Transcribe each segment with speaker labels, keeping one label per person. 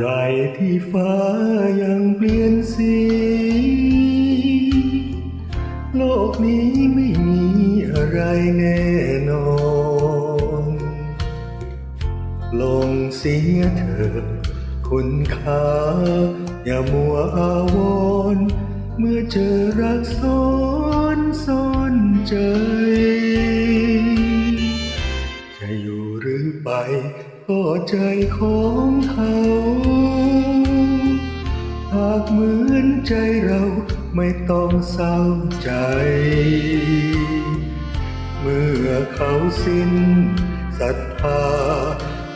Speaker 1: ใดที่ฟ้ายังเปลี่ยนสี โลกนี้ไม่มีอะไรแน่นอน ลงเสียเถิดคุณค่าอย่ามัวอาวรเมื่อเจอรักซ้อนซ้อนใจจ ก็ใจของเขาหากเหมือนใจเราไม่ต้องเศร้าใจ เมื่อเขาสิ้นศรัทธา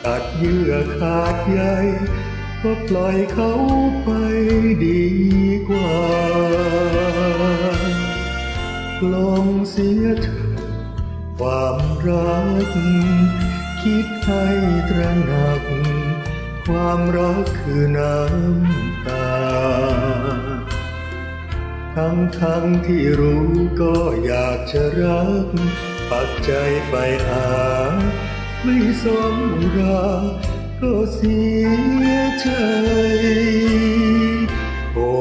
Speaker 1: ตัดเยื่อขาดใยก็ปล่อยเขาไปดีกว่าลองเสียเถิดความรัก คิดให้ตระหนัก ความรักคือน้ำตา ทั้งทั้งที่รู้ก็อยากจะรัก ปักใจใฝ่หา ไม่สมราก็เสียใจโอ้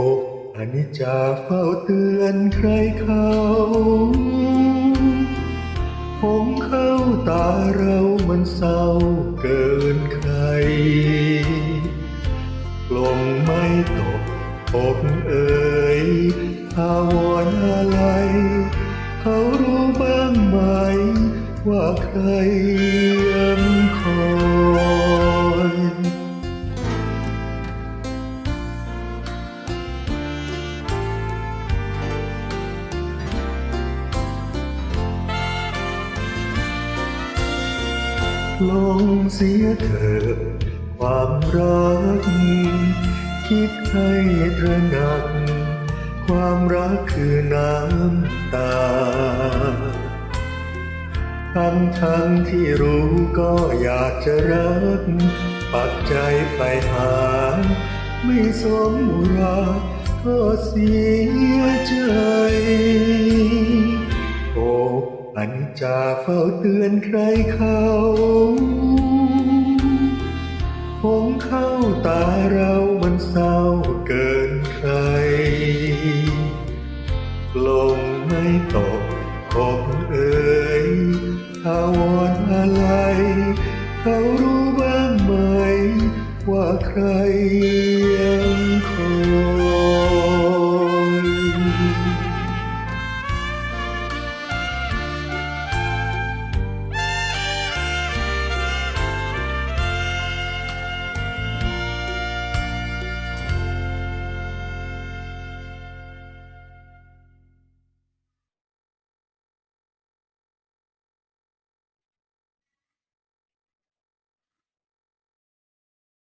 Speaker 1: อนิจจาเฝ้าเตือนใครเขา ผมเข้าตาเรา มันเศร้าเกินใครลงไม่ตกอกเอ่ยอาวรณ์อะไร เขารู้บ้างไหม ว่าใครยัง ลงเสียเถิดความรัก คิดให้ตระหนัก ความรักคือน้ำตา ทั้งทั้งที่รู้ก็อยากจะรัก ปักใจใฝ่หา ไม่สมราก็เสียใจโอ้ อันจะเฝ้าเตือนใครเขาหงเข้าตาเรามันเศร้าเกินใคร ลงไม่ตกคบเอ่ยอาวรอะไร เขารู้บ้างไหม ว่าใครยังคง